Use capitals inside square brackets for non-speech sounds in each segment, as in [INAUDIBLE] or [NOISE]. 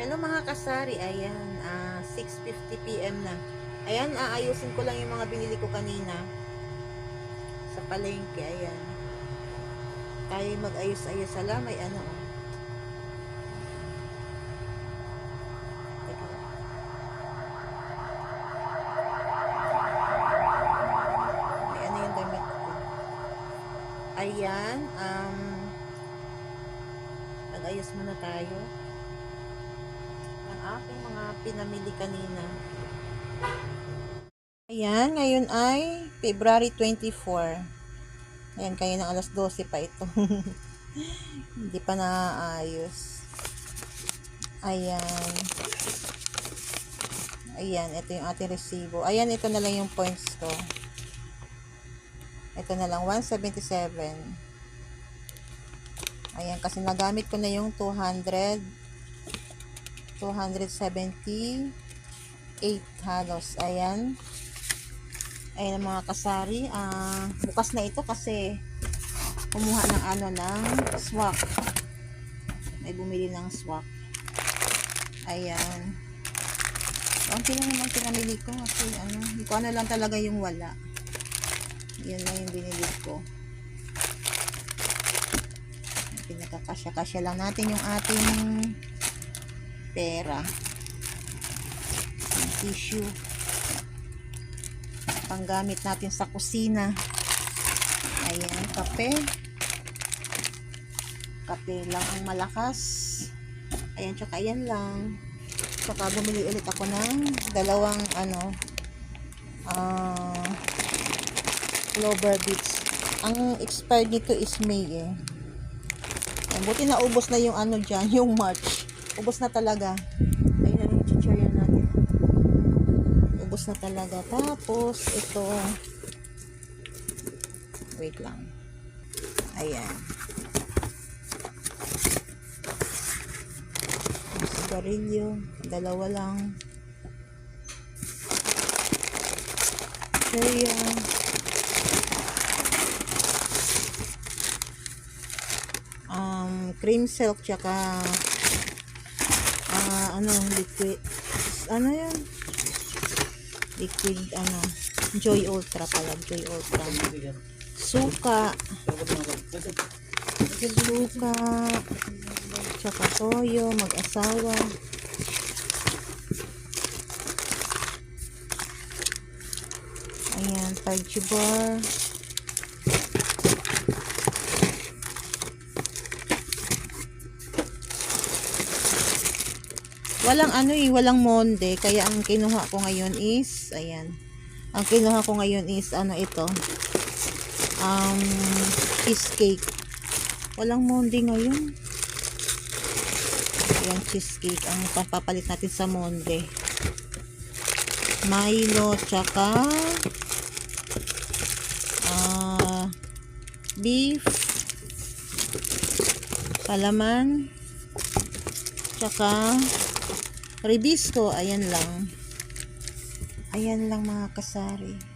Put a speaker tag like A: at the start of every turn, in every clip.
A: Hello mga kasari, ayan, ah 6.50pm na. Ayan, aayusin ko lang yung mga binili ko kanina. Sa palengke, ayan. Tayo mag-ayos-ayos. Sala, may ano. oh. May ano yung damit ko. Ayan, um, nag-ayos muna tayo aking mga pinamili kanina. Ayan, ngayon ay February 24. Ayan, kaya ng alas 12 pa ito. [LAUGHS] Hindi pa naayos. Ayan. Ayan, ito yung ating resibo. Ayan, ito na lang yung points ko. Ito na lang, 177. Ayan, kasi nagamit ko na yung 200 278 halos. Ayan. Ayan ang mga kasari. Ah, bukas na ito kasi kumuha ng ano ng swak. May bumili ng swak. Ayan. Konti lang naman pinamili ko kasi ano, hindi ko ano lang talaga yung wala. Yun lang yung binili ko. Pinagkakasya-kasya lang natin yung ating pera. Yung tissue. Panggamit natin sa kusina. Ayan, kape. Kape lang ang malakas. Ayan, tsaka ayan lang. Tsaka bumili ulit ako ng dalawang ano ah clover beets ang expired nito is May eh. Ayan, buti na ubos na yung ano dyan, [LAUGHS] yung March ubos na talaga. Ayun na yung chichirya natin. Ubos na talaga. Tapos, ito, wait lang. Ayan. Sigarilyo, dalawa lang. Chichirya. Um, cream silk, tsaka ano, liquid, ano yan? Liquid, ano, Joy Ultra pala, Joy Ultra. Suka, suka, tsaka toyo, mag-asawa. Ayan, Tarji bar. Walang ano eh, walang monde. Kaya ang kinuha ko ngayon is, ayan. Ang kinuha ko ngayon is, ano ito. Um, cheesecake. Walang monde ngayon. Ayan, cheesecake. Ang papapalit natin sa monde. Milo, tsaka ah beef palaman tsaka Ribisco, ayan lang. Ayan lang mga kasari.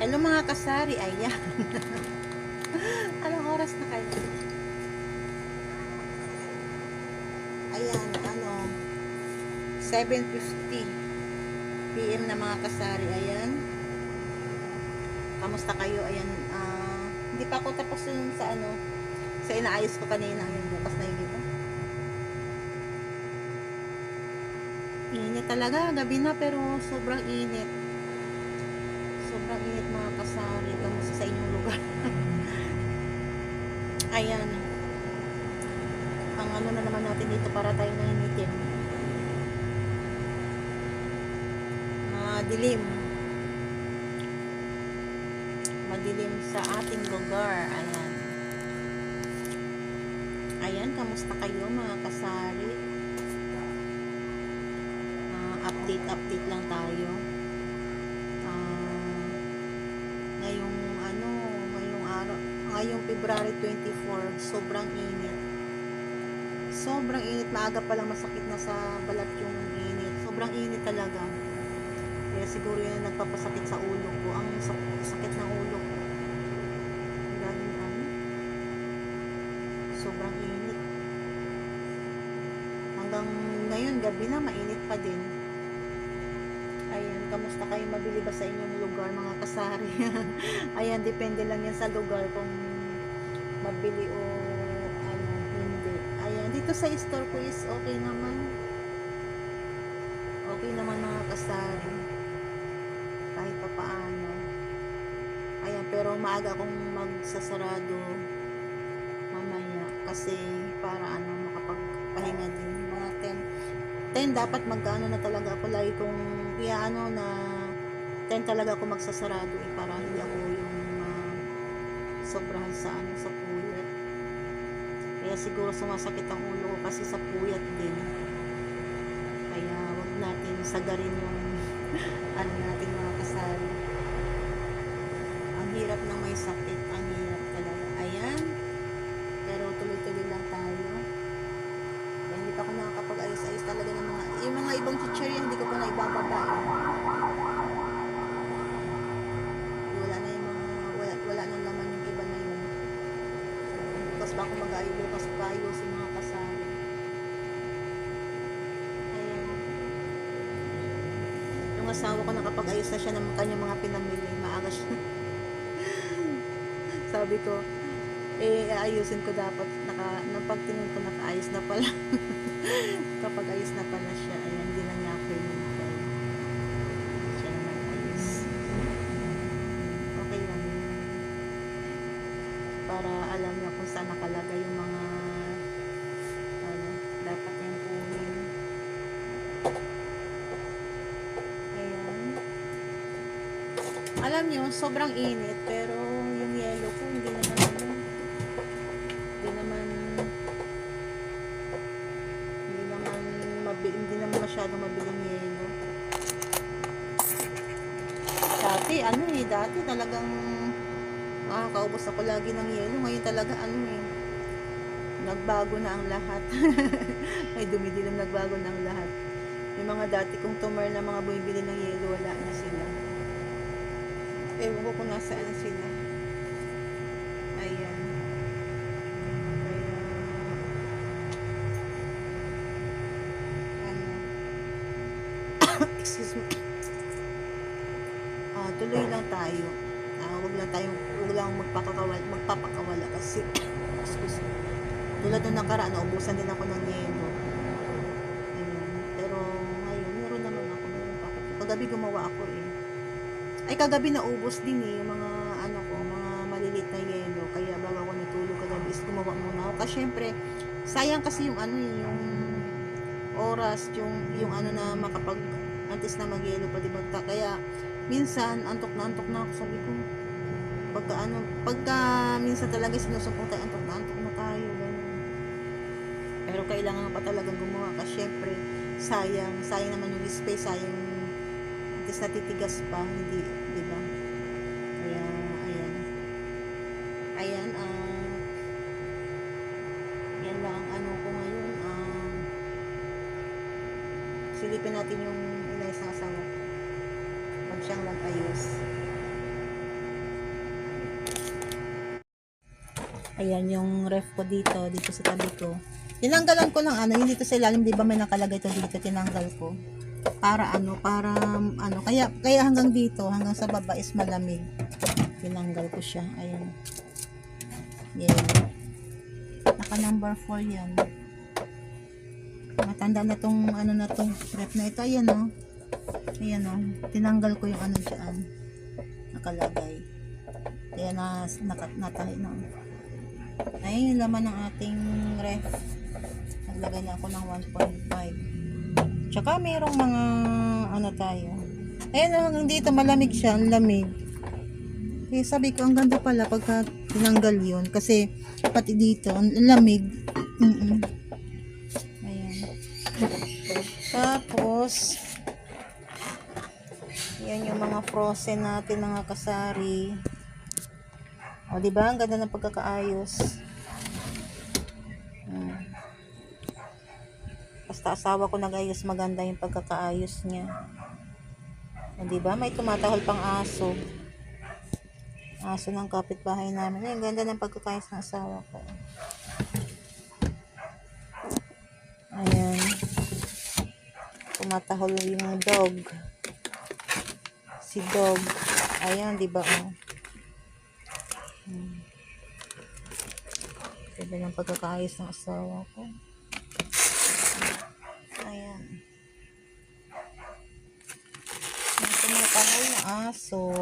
A: Hello mga kasari, ayan. [LAUGHS] Anong oras na kayo? Ayan, ano, 7.50 PM na mga kasari, ayan. Kamusta kayo? Ayan, ah, hindi pa ako tapos dun sa ano, sa inaayos ko kanina, yung bukas na yun, di ba? Init talaga, gabi na pero sobrang init. Sobrang mga kasari. Kamusta sa inyong lugar? [LAUGHS] Ayan. Ang ano na naman natin dito para tayo nahinitin. Madilim. Madilim sa ating lugar. Ayan. Ayan, kamusta kayo mga kasari? Ah, update, update lang tayo. Ah, ngayong ano, ngayong araw, ngayong February 24, sobrang init. Sobrang init, maaga pa lang masakit na sa balat yung init. Sobrang init talaga. Kaya siguro yun nagpapasakit sa ulo ko. Ang sak- sakit ng ulo ko. Laging ano, sobrang init. Hanggang ngayon, gabi na, mainit pa din. Ayan, kamusta kayo? Mabili ba sa inyong lugar, mga kasari? [LAUGHS] Ayan, depende lang yan sa lugar kung mabili o ano, hindi. Ayan, dito sa store ko is okay naman. Okay naman mga kasari. Kahit pa paano. Ayan, pero maaga akong magsasarado mamaya kasi para ano, makapagpahinga din. Mga 10 10 dapat magkano na talaga ako lagi kung iyaano na 10 talaga ako magsasarado eh, para hindi ako yung uh, sobrahan sa ano sa kaya siguro sumasakit ang ulo ko kasi sa puyat din. Kaya wag natin sagarin yung [LAUGHS] ano natin mga kasali ang hirap ng may sakit ang hirap talaga ayan pero tuloy-tuloy lang tayo kaya hindi pa ako nakakapag-ayos-ayos talaga ng mga, yung mga ibang chichirya, hindi ko pa na ibababa eh. Wala na yung mga, wala, wala na laman yung iba na yun. Bukas pa ako mag-ayos, bukas pa ayos yung mga kasali. Ayan. Yung asawa ko nakapag-ayos na siya ng kanyang mga pinamili. Maaga siya. [LAUGHS] Sabi ko, eh, ayusin ko dapat naka, nang pagtingin ko nakaayos na pala [LAUGHS] kapag ayos na pala siya ayan, hindi na niya ako hinintay siya na nag-ayos okay lang para alam saan nakalagay yung mga ano, dapat yung kunin. Ayan. Alam niyo, sobrang init pero yung yellow ko hindi naman ano hindi naman hindi naman mabili, hindi naman masyadong mabiling yelo dati ano eh dati talagang makakaubos ako lagi ng yelo. Ngayon talaga ano eh nagbago na ang lahat. [LAUGHS] Ay dumidilim nagbago na ang lahat. Yung mga dati kong tumor na mga bumibili ng yelo wala na sila. Ewan ko kung nasaan na sila. Ayan. Kaya ano [COUGHS] excuse me. [COUGHS] Ah tuloy lang tayo ah wag lang tayong wag lang magpapakawala kasi [COUGHS] excuse me. Tulad nung nakaraan naubusan din ako ng yelo. Ayun. pero ngayon meron naman ako meron pa ako kagabi gumawa ako eh. Ay kagabi naubos din eh yung mga ano ko mga malilit na yelo. Kaya bago ako natulog kagabi is gumawa muna ako. Kasi syempre sayang kasi yung ano eh yung oras yung yung ano na makapag antes na magyelo pa di ba? Ta- kaya minsan antok na antok na ako sabi ko pagka ano pagka minsan talaga sinusumpong tayo antok na antok na tayo ganun. Pero kailangan pa talagang gumawa kasi syempre sayang sayang naman yung space sayang antes natitigas pa hindi di ba? Kaya ayan. Ayan ah yan lang ang ano ko ngayon um, silipin natin yung lang siyang magayos. Ayan yung ref ko dito, dito sa tabi ko. Tinanggalan ko ng ano, yung dito sa ilalim, di ba may nakalagay to dito, tinanggal ko. Para ano, para ano, kaya, kaya hanggang dito, hanggang sa baba is malamig. Tinanggal ko siya, ayan. Yeah. Naka number 4 yan. Matanda na tong ano na to, ref na ito, ayan o. Oh Ayan o, tinanggal ko yung ano dyan. Nakalagay. Kaya na, naka, natahi na. Yung laman ng ating ref. Naglagay na ako ng 1.5. Tsaka mayroong mga ano tayo. Ayun hanggang dito malamig siya, ang lamig. Kaya sabi ko, ang ganda pala pagka tinanggal yun. Kasi pati dito, ang lamig. Mm Ayan. Tapos, yan yung mga frozen natin, mga kasari. O, di ba? Ang ganda ng pagkakaayos. Hmm. Basta asawa ko nag-ayos maganda yung pagkakaayos niya. O, di ba? May tumatahol pang aso. Aso ng kapitbahay namin. Ay, ang ganda ng pagkakaayos ng asawa ko. Ayan. Tumatahol yung dog. Si dog. Ayan, di ba? Oh. Hmm. Ganda ng pagkakaayos ng asawa ko. Ayan. May tumatahol na aso.